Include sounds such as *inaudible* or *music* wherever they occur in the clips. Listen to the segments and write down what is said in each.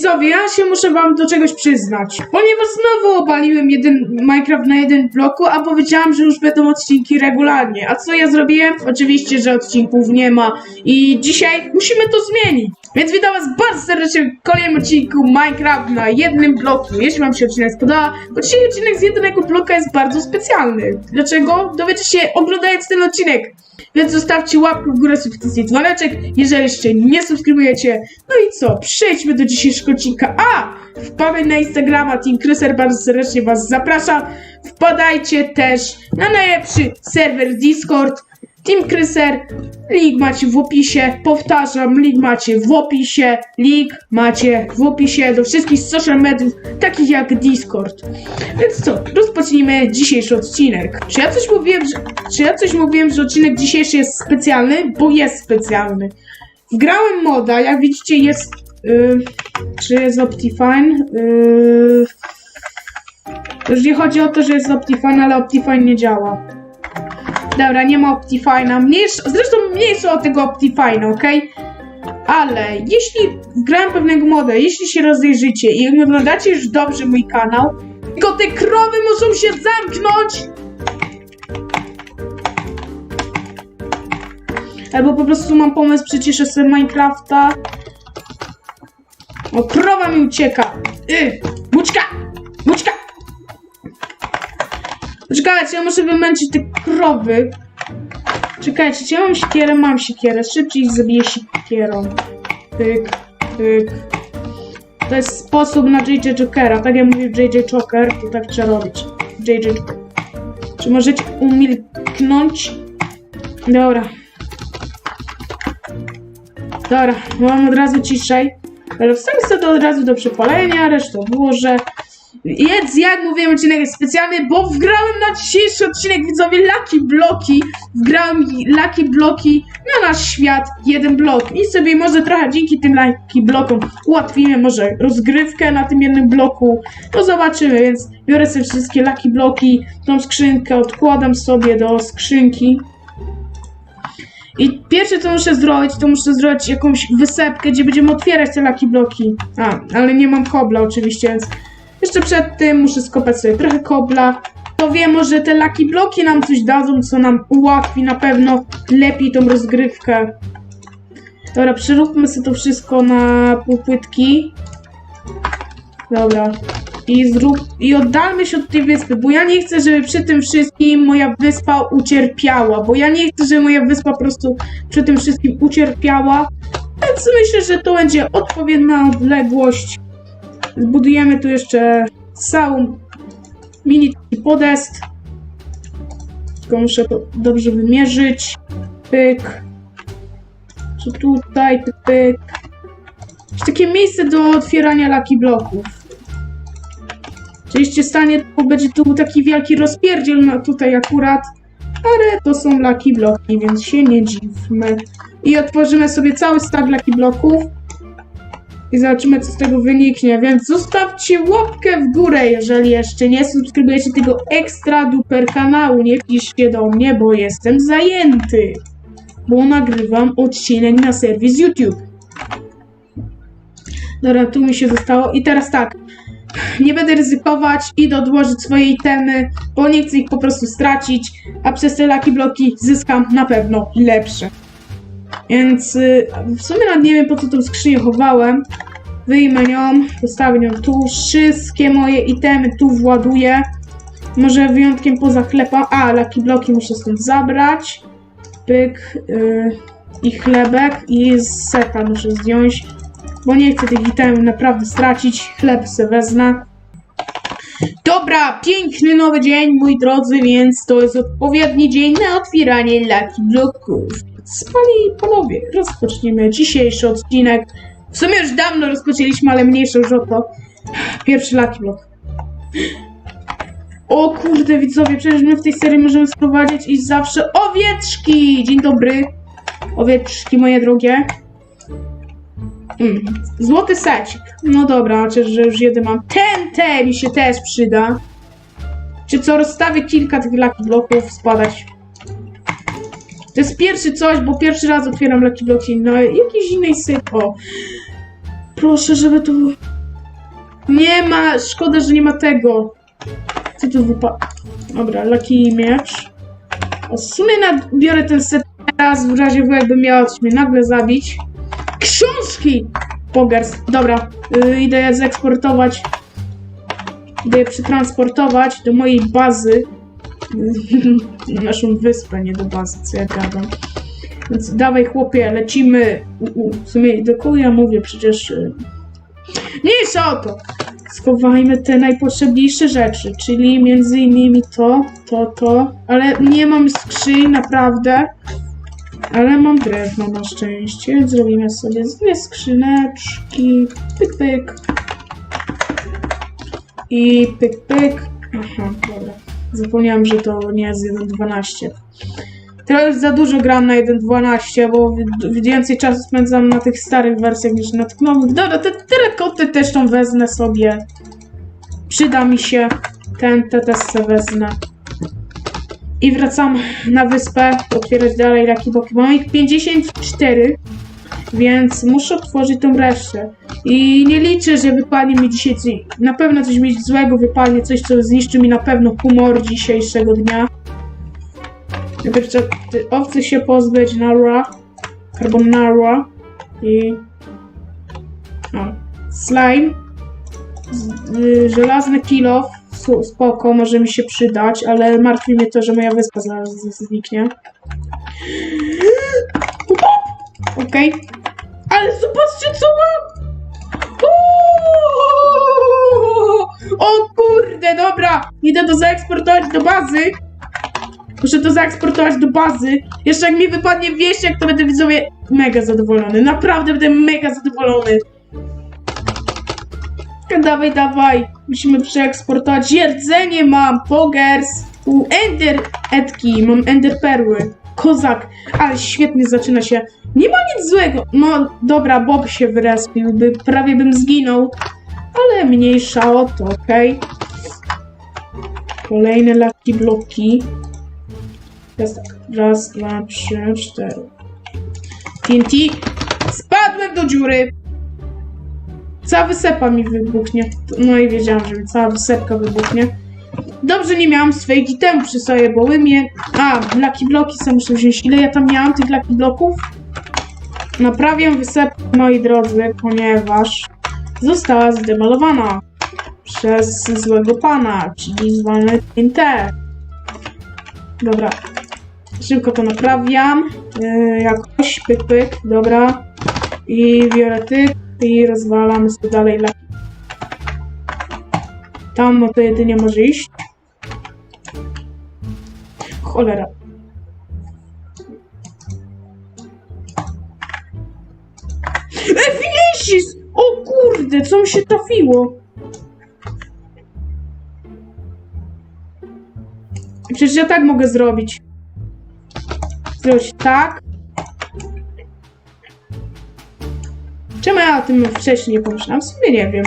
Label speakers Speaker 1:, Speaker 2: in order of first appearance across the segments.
Speaker 1: Widzowie, ja się muszę wam do czegoś przyznać. Ponieważ znowu obaliłem jeden Minecraft na jeden bloku, a powiedziałam, że już będą odcinki regularnie. A co ja zrobiłem? Oczywiście, że odcinków nie ma. I dzisiaj musimy to zmienić. Więc witam was bardzo serdecznie w kolejnym odcinku Minecraft na jednym bloku. Jeśli wam się odcinek spodoba, bo dzisiaj odcinek z jednego bloka jest bardzo specjalny. Dlaczego? Dowiecie się oglądając ten odcinek. Więc zostawcie łapkę w górę, subskrypcję dzwoneczek, jeżeli jeszcze nie subskrybujecie. No i co? Przejdźmy do dzisiejszego odcinka. A! Wpadaj na Instagrama Team Kryser, bardzo serdecznie was zapraszam. Wpadajcie też na najlepszy serwer Discord Team Kryser. Link macie w opisie. Powtarzam, link macie w opisie. Link macie w opisie do wszystkich social mediów, takich jak Discord. Więc co, rozpocznijmy dzisiejszy odcinek. Czy ja coś mówiłem, że, czy ja coś mówiłem, że odcinek dzisiejszy jest specjalny? Bo jest specjalny. Wgrałem moda, jak widzicie jest... Yy, czy jest Optifine? Yy, już nie chodzi o to, że jest Optifine, ale Optifine nie działa. Dobra, nie ma Optifine'a. Mniejsza, zresztą mniejsza od tego Optifine'a, okej? Ale jeśli wgrałem pewnego moda, jeśli się rozejrzycie i oglądacie już dobrze mój kanał, tylko te krowy muszą się zamknąć! Albo po prostu mam pomysł, przyciszę sobie Minecrafta. O, krowa mi ucieka! Y, bućka! Bućka! Czekajcie, ja muszę wymęczyć te krowy. Czekajcie, czy ja mam siekierę? Mam siekierę. Szybciej zabiję siekierą. Pyk, pyk. To jest sposób na JJ Jokera. Tak jak mówił JJ Joker, to tak trzeba robić. JJ. Czy możecie umilknąć? Dobra. Dobra, mam od razu ciszej. Ale wstawię sobie to od razu do przepalenia, resztę odłożę. Jedz, jak mówiłem, odcinek jest specjalny, bo wgrałem na dzisiejszy odcinek, widzowie, Lucky Bloki. Wgrałem Lucky Bloki na nasz świat, jeden blok. I sobie może trochę dzięki tym Lucky Blokom ułatwimy może rozgrywkę na tym jednym bloku. To zobaczymy, więc biorę sobie wszystkie Lucky Bloki, tą skrzynkę odkładam sobie do skrzynki. I pierwsze co muszę zrobić, to muszę zrobić jakąś wysepkę, gdzie będziemy otwierać te Lucky Bloki. A, ale nie mam kobla oczywiście, więc jeszcze przed tym muszę skopać sobie trochę kobla. To wiem, może te laki bloki nam coś dadzą, co nam ułatwi na pewno lepiej tą rozgrywkę. Dobra, przeróbmy sobie to wszystko na półpłytki. Dobra. I, zrób, I oddalmy się od tej wyspy, bo ja nie chcę, żeby przy tym wszystkim moja wyspa ucierpiała, bo ja nie chcę, żeby moja wyspa po prostu przy tym wszystkim ucierpiała. Więc myślę, że to będzie odpowiednia odległość. Zbudujemy tu jeszcze całą mini podest. Tylko muszę to dobrze wymierzyć. Pyk. Co tutaj, pyk, pyk. Jest takie miejsce do otwierania laki bloków. Oczywiście stanie, to będzie tu taki wielki rozpierdziel no tutaj akurat. Ale to są laki bloki, więc się nie dziwmy. I otworzymy sobie cały stack laki bloków i zobaczymy, co z tego wyniknie. Więc zostawcie łapkę w górę, jeżeli jeszcze nie subskrybujecie tego ekstra duper kanału. Nie piszcie do mnie, bo jestem zajęty. Bo nagrywam odcinek na serwis YouTube. Dobra, tu mi się zostało. I teraz tak. Nie będę ryzykować i odłożyć swojej temy, bo nie chcę ich po prostu stracić, a przez te laki bloki zyskam na pewno lepsze. Więc y, w sumie nawet nie wiem po co tą skrzynię chowałem. Wyjmę ją, postawię ją tu. Wszystkie moje itemy tu właduję. Może wyjątkiem poza chlebem. A, laki bloki muszę stąd zabrać. Pyk. y, I chlebek. I seta muszę zdjąć. Bo nie chcę tych itemów naprawdę stracić. Chleb se wezmę. Dobra, piękny nowy dzień, moi drodzy, więc to jest odpowiedni dzień na otwieranie Lucky Bloków. Panie i panowie, rozpoczniemy dzisiejszy odcinek. W sumie już dawno rozpoczęliśmy, ale mniejsza już o to. Pierwszy Lucky Block. O kurde, widzowie, przecież my w tej serii możemy sprowadzić i zawsze owieczki! Dzień dobry. Owieczki moje drogie. Mm. Złoty secik. No dobra, chociaż że już jeden mam. Ten, ten mi się też przyda. Czy co, rozstawię kilka tych Lucky Bloków, spadać. To jest pierwszy coś, bo pierwszy raz otwieram Lucky Bloki na jakiejś innej syp. O. Proszę, żeby to... Nie ma, szkoda, że nie ma tego. Co tu wypa... Dobra, laki miecz. O, w sumie biorę ten set teraz, w razie jakby miała coś mnie nagle zabić. Książki! Pogers. Dobra, y, idę je zeksportować. Idę je przetransportować do mojej bazy. *laughs* Na naszą wyspę, nie do bazy, co ja gadam. Więc dawaj chłopie, lecimy. U, u, w sumie do kogo ja mówię, przecież... y, Mniejsza o to! Schowajmy te najpotrzebniejsze rzeczy, czyli między innymi to, to, to, ale nie mam skrzyń, naprawdę. Ale mam drewno na szczęście, zrobimy sobie dwie skrzyneczki, pyk, pyk. I pyk, pyk. Aha, dobra. Zapomniałam, że to nie jest 1.12. Teraz za dużo gram na 1.12, bo wi- więcej czasu spędzam na tych starych wersjach niż na tych nowych. Dobra, te, te rekoty też tą wezmę sobie. Przyda mi się. Ten, te wezmę. I wracam na wyspę, otwierać dalej Lucky Boki. Mam ich 54, więc muszę otworzyć tą resztę. I nie liczę, że wypadnie mi dzisiaj coś, na pewno coś mi złego wypadnie, coś co zniszczy mi na pewno humor dzisiejszego dnia. Najpierw trzeba owcy się pozbyć, narra, carbonara i... Slime, z, y, żelazny kilof, spoko, może mi się przydać, ale martwi mnie to, że moja wyspa zaraz zniknie. Okej. Ale zobaczcie co mam! O kurde, dobra! Idę to zaeksportować do bazy. Muszę to zaeksportować do bazy. Jeszcze jak mi wypadnie wieściak, to będę widzowie mega zadowolony. Naprawdę będę mega zadowolony. Dawaj, dawaj. Musimy przeeksportować. Jedzenie mam. Pogers. U, ender etki. Mam ender perły. Kozak. Ale świetnie zaczyna się. Nie ma nic złego. No dobra, Bob się wyrespił. By, prawie bym zginął. Ale mniejsza o to, okej. Kolejne laki bloki. Teraz tak. Raz, dwa, trzy, cztery. TNT. Spadłem do dziury. Cała wysepa mi wybuchnie. No i wiedziałam, że mi cała wysepka wybuchnie. Dobrze nie miałam swoich itemów przy sobie, bo mnie... A, laki bloki sam muszę wziąć. Ile ja tam miałam tych laki bloków? Naprawiam wysepkę, moi drodzy, ponieważ została zdemolowana przez złego pana, czyli zwane TNT. Dobra. Szybko to naprawiam. Yy, jakoś, pyk, pyk, dobra. I biorę tyk i rozwalam sobie dalej. Tam no to jedynie może iść. Cholera. E, Finesis! O kurde, co mi się trafiło? Przecież ja tak mogę zrobić. Zrobić tak. Czemu ja o tym wcześniej nie pomyślałam? W sumie nie wiem.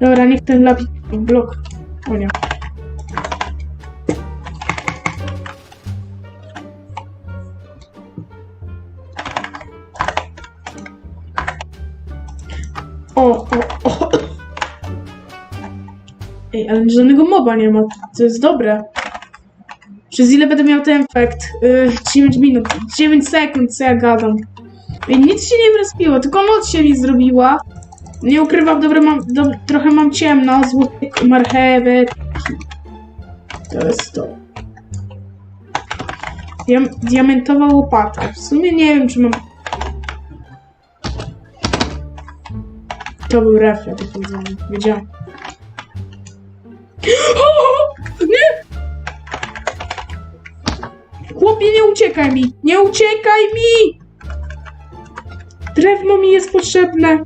Speaker 1: Dobra, niech ten lapis blok. O nie. Ale żadnego moba nie ma. To jest dobre. Przez ile będę miał ten efekt? Yy, 9 minut, 9 sekund, co ja gadam. Ej, nic się nie wrespiło, tylko noc się mi zrobiła. Nie ukrywam, dobre mam, trochę mam ciemno, złoty marchewek. To jest to. Diam, diamentowa łopata. W sumie nie wiem, czy mam... To był refleks, wiedziałem. Nie! Chłopie, nie uciekaj mi! Nie uciekaj mi! Drewno mi jest potrzebne.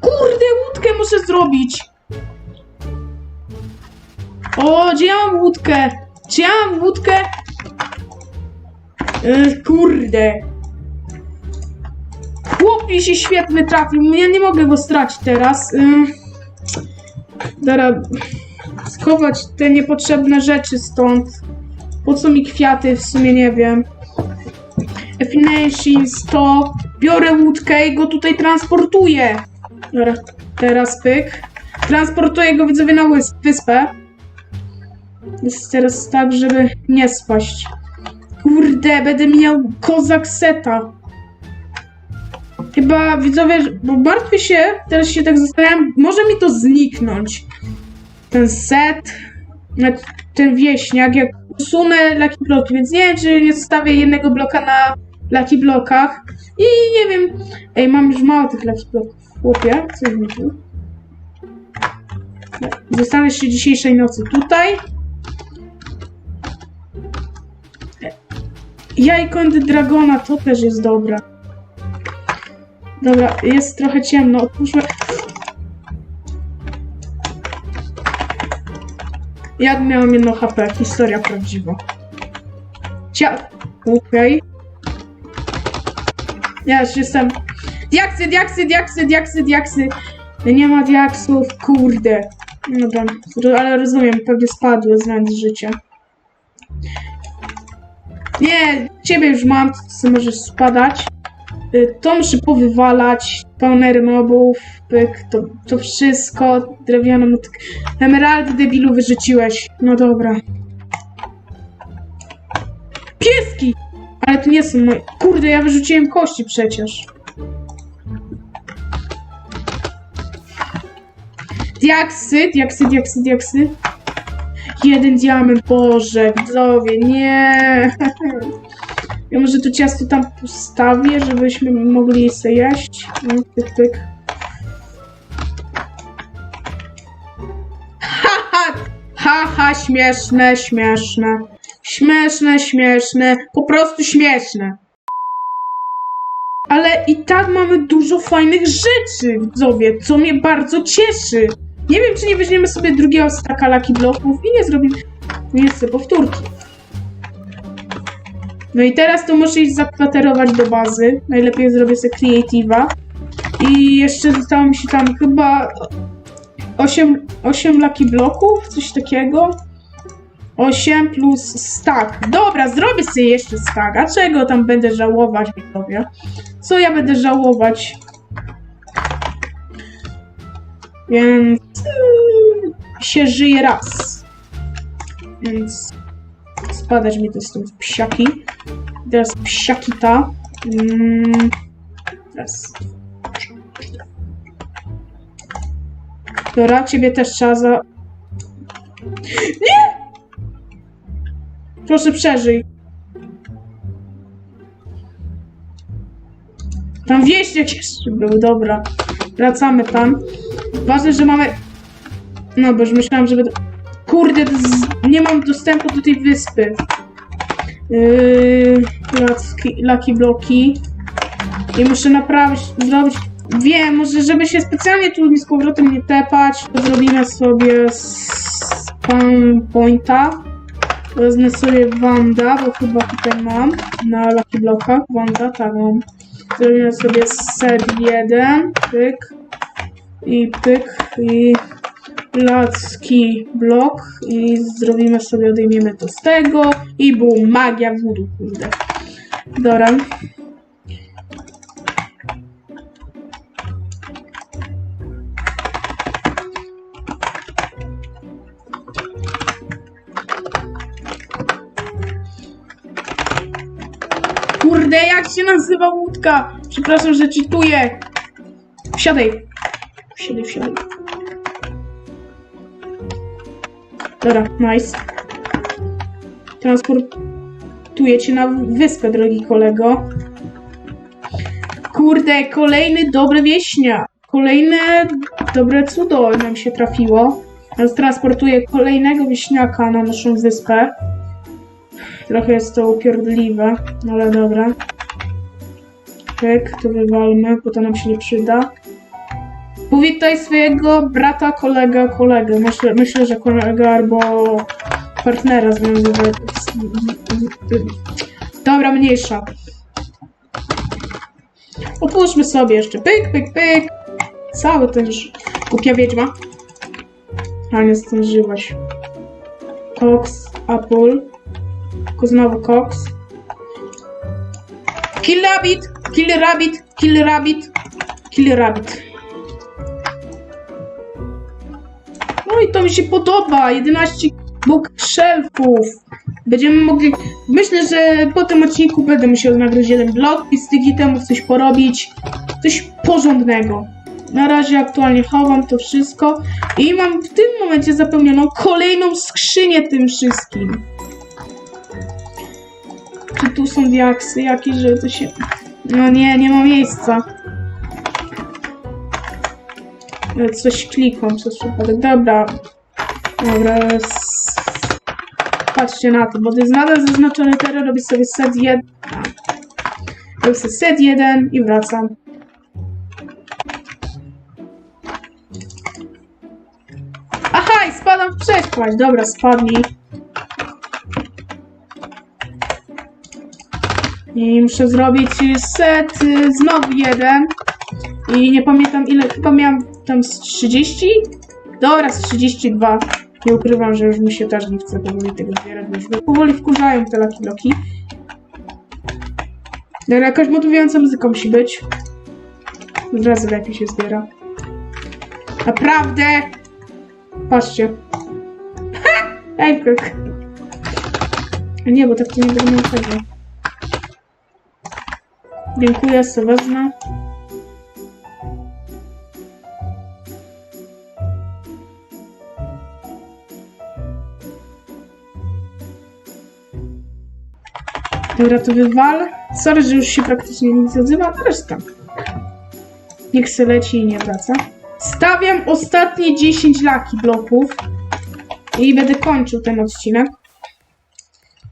Speaker 1: Kurde, łódkę muszę zrobić. O, gdzie ja mam łódkę? Czy ja mam łódkę? E, kurde. Chłop się świetny trafił. Ja nie mogę go stracić teraz. Dobra, schować te niepotrzebne rzeczy stąd. Po co mi kwiaty? W sumie nie wiem. Efficiency 100. Biorę łódkę i go tutaj transportuję. Dobra, teraz pyk. Transportuję go widzowie na wyspę. Jest teraz tak, żeby nie spaść. Kurde, będę miał kozak seta. Chyba widzowie, bo martwię się, teraz się tak zastanawiam, może mi to zniknąć. Ten set, ten wieśniak, jak usunę Lucky Bloki, więc nie wiem, czy nie zostawię jednego bloka na Lucky Blokach. I nie wiem, ej, mam już mało tych Lucky Bloków. Chłopie, co mi tu? Zostanę się dzisiejszej nocy tutaj. Jajko Dragona to też jest dobre. Dobra, jest trochę ciemno. Otwórzmy. Ja miałem jedno HP, historia prawdziwa. Cia... Okej. Ja już jestem... Diaksy, diaksy, diaksy, diaksy, diaksy. Nie ma diaksów, kurde. Dobra, ale rozumiem, pewnie spadły z życia. Nie, ciebie już mam, ty możesz spadać. Y, To muszę powywalać, spawnery mobów, pyk, to, to wszystko, drewnianą motyk... Emeraldy debilu wyrzuciłeś. No dobra. Pieski! Ale to nie są moje... Kurde, ja wyrzuciłem kości przecież. Diaksy, diaksy, diaksy, diaksy. Jeden diament, Boże, widzowie, nie. *laughs* Ja może to ciasto tam postawię, żebyśmy mogli je sobie jeść. No, pyk, pyk. Haha, haha, śmieszne, śmieszne. Śmieszne, śmieszne, po prostu śmieszne. Ale i tak mamy dużo fajnych rzeczy, widzowie, co mnie bardzo cieszy. Nie wiem, czy nie weźmiemy sobie drugiego staka Lucky Bloków i nie zrobimy... Nie powtórki. No i teraz to muszę iść zakwaterować do bazy. Najlepiej zrobię sobie Creative'a. I jeszcze zostało mi się tam chyba 8, 8 Lucky Bloków, coś takiego. 8 plus stack. Dobra, zrobię sobie jeszcze stack. A czego tam będę żałować, widzowie? Co ja będę żałować? Więc yy, się żyje raz. Więc spadać mi to stąd psiaki. Teraz psiaki ta. Mm, teraz. Dobra, ciebie też trzeba za... Nie! Proszę przeżyj. Tam wieśniak jeszcze był, dobra. Wracamy tam. Ważne, że mamy... No, bo już myślałam, że będę... Kurde, nie mam dostępu do tej wyspy. Yy, Lucky, lucky bloki. I muszę naprawić, zrobić... Wiem, może żeby się specjalnie tu z powrotem nie tepać, to zrobimy sobie spawn pointa. Wezmę sobie Wanda, bo chyba tutaj mam na Lucky Blockach. Wanda, tak mam. Zrobimy sobie set 1, pyk i pyk i Lucky Block i zrobimy sobie, odejmiemy to z tego i był magia voodoo, kurde. Dobra. Kurde, jak się nazywa łódka? Przepraszam, że czytuję. Wsiadaj. Wsiadaj, wsiadaj. Dobra, nice. Transportuję cię na wyspę, drogi kolego. Kurde, kolejny dobry wieśnia. Kolejne dobre cudo nam się trafiło. Teraz transportuję kolejnego wieśniaka na naszą wyspę. Trochę jest to upierdliwe, ale dobra. Tak, to wywalmy, bo to nam się nie przyda. Powitaj swojego brata, kolega, kolegę. Myślę, myślę że kolega albo partnera związowego. Dobra, mniejsza. Otwórzmy sobie jeszcze. Pyk, pyk, pyk. Cały ten głupia wiedźma. A nie zdążyłaś. Cox, Apple. Tylko znowu Cox. Kill rabbit, kill rabbit, kill rabbit, kill rabbit. Mi się podoba. 11 bookshelfów. Będziemy mogli. Myślę, że po tym odcinku będę musiał nagrać jeden blog i z tych itemów coś porobić. Coś porządnego. Na razie aktualnie chowam to wszystko i mam w tym momencie zapełnioną kolejną skrzynię tym wszystkim. Czy tu są diaksy jakieś, że to się... No nie, nie ma miejsca. Ale Coś klikam przez przypadek. Dobra. Dobra. Patrzcie na to, bo to jest nadal zaznaczony teren. Robię sobie set 1. Robię sobie set 1 i wracam. Aha, i spadam w przepaść. Dobra, spadnij. I muszę zrobić set y, znowu jeden. I nie pamiętam ile, chyba miałam tam z 30? Dobra, z 32. Nie ukrywam, że już mi się też nie chce powoli tego zbierać, bo już mnie powoli wkurzają te laki loki. Dobra, jakaś motywująca muzyka musi być. Od razu lepiej się zbiera. Naprawdę! Patrzcie. Ej, kuk. Nie, bo tak to nie tego. Dziękuję, wezmę. Dobra, to wywal. Sorry, że już się praktycznie nic nie odzywa, ale reszta. Niech se leci i nie wraca. Stawiam ostatnie 10 laki bloków i będę kończył ten odcinek.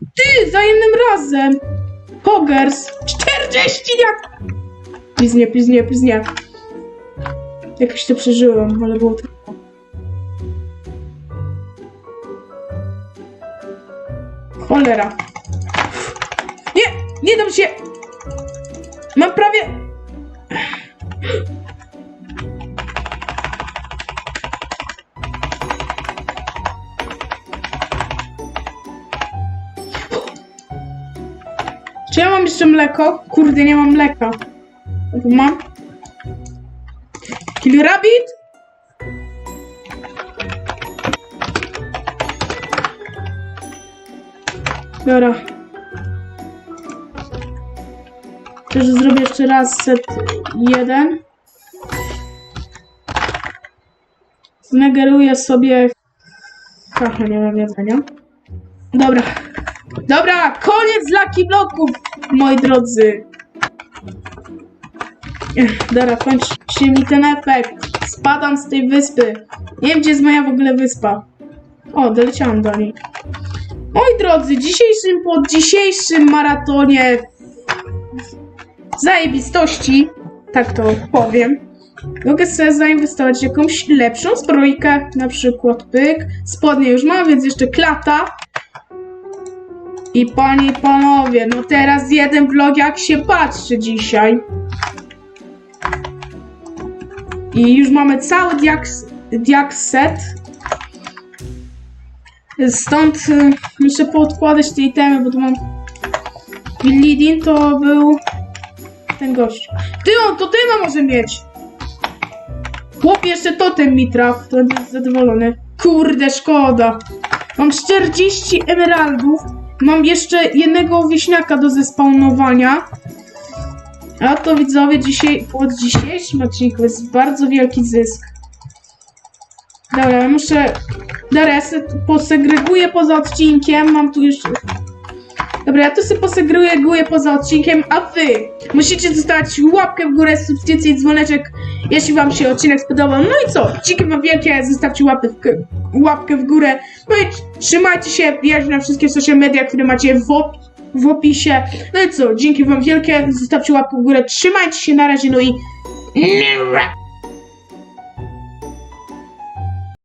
Speaker 1: Ty, za jednym razem! Pogers! 40 jak... Piznie, piznie, piznie. Jakoś to przeżyłem, ale było trudno. Cholera. Nie! Dam się! Mam prawie... Czy ja mam jeszcze mleko? Kurde, nie mam mleka. Mam. Kill rabbit? Dobra. Też zrobię jeszcze raz set jeden. Znegeruję sobie... Haha, nie mam jedzenia. Dobra. Dobra, koniec laki bloków, moi drodzy. Dobra, kończy mi ten efekt. Spadam z tej wyspy. Nie wiem, gdzie jest moja w ogóle wyspa. O, doleciałam do niej. Moi drodzy, dzisiejszym, po dzisiejszym maratonie zajebistości, tak to powiem, mogę sobie zainwestować w jakąś lepszą zbrojkę, na przykład pyk. Spodnie już mam, więc jeszcze klata. I panie i panowie, no teraz jeden vlog jak się patrzy dzisiaj. I już mamy cały diaks, set. Stąd y, muszę poodkładać te itemy, bo tu mam Willidin to był ten gość. Ty on, to ty ma może mieć. Chłop jeszcze totem mi traf, to będę zadowolony. Kurde, szkoda. Mam 40 emeraldów. Mam jeszcze jednego wieśniaka do zespawnowania. A to widzowie dzisiaj, pod dzisiejszym odcinku jest bardzo wielki zysk. Dobra, muszę... Dobra, ja posegreguję poza odcinkiem. Mam tu jeszcze... Dobra, ja tu sobie posegreguję poza odcinkiem, a wy musicie zostawić łapkę w górę, subskrypcję i dzwoneczek, jeśli wam się odcinek spodobał. No i co? Dzięki wam wielkie, zostawcie łapkę w, łapkę w górę. No i trzymajcie się, wbijajcie na wszystkie social media, które macie w, op w opisie. No i co? Dzięki wam wielkie, zostawcie łapkę w górę, trzymajcie się na razie, no i...